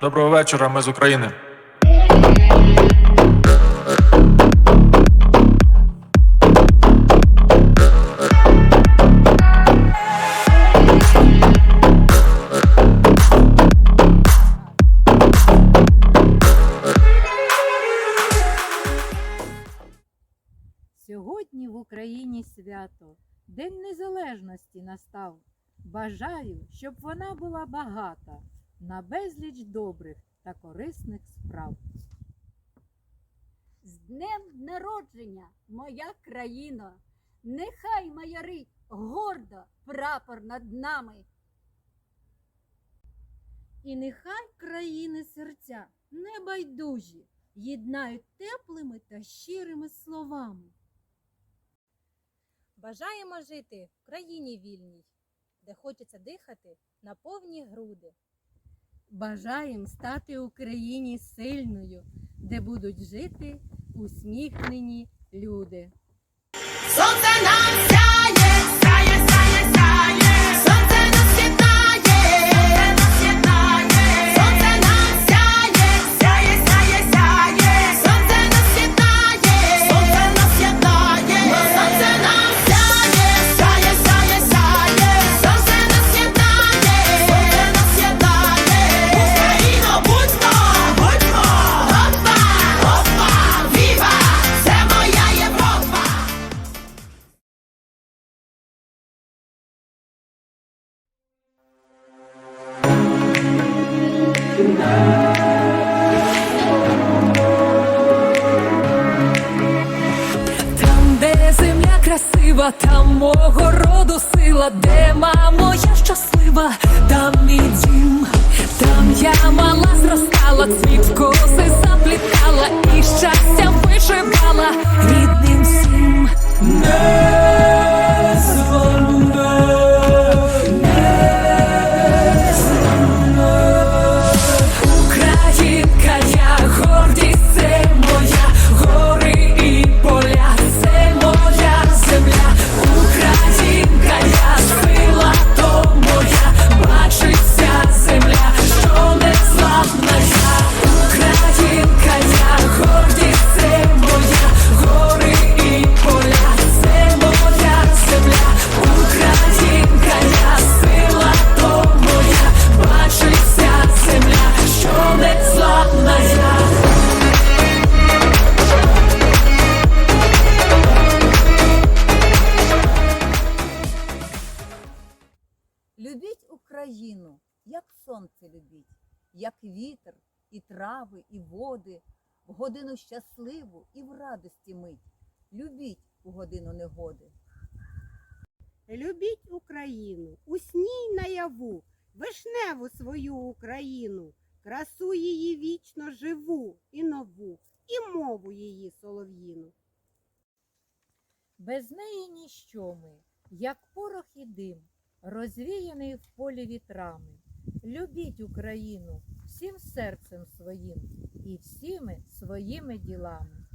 Доброго вечора, ми з України. Сьогодні в Україні свято, День Незалежності настав. Бажаю, щоб вона була багата на безліч добрих та корисних справ. З днем народження, моя країно, нехай майорить гордо прапор над нами. І нехай країни серця небайдужі єднають теплими та щирими словами. Бажаємо жити в країні вільній, де хочеться дихати на повні груди. Бажаєм стати Україні сильною, де будуть жити усміхнені люди. Там, де земля красива, там мого роду сила, де мамо я щаслива, там мій дім, там я мала зростала, цвіт коси заплітала і щастям вишивала Любіть Україну, як сонце любіть, як вітер, і трави, і води, в годину щасливу і в радості мить. Любіть у годину негоди. Любіть Україну, усній наяву, вишневу свою Україну, красу її вічно живу і нову, і мову її солов'їну. Без неї ніщо ми, як порох і дим, розвіяний в полі вітрами. Любіть Україну всім серцем своїм і всіми своїми ділами.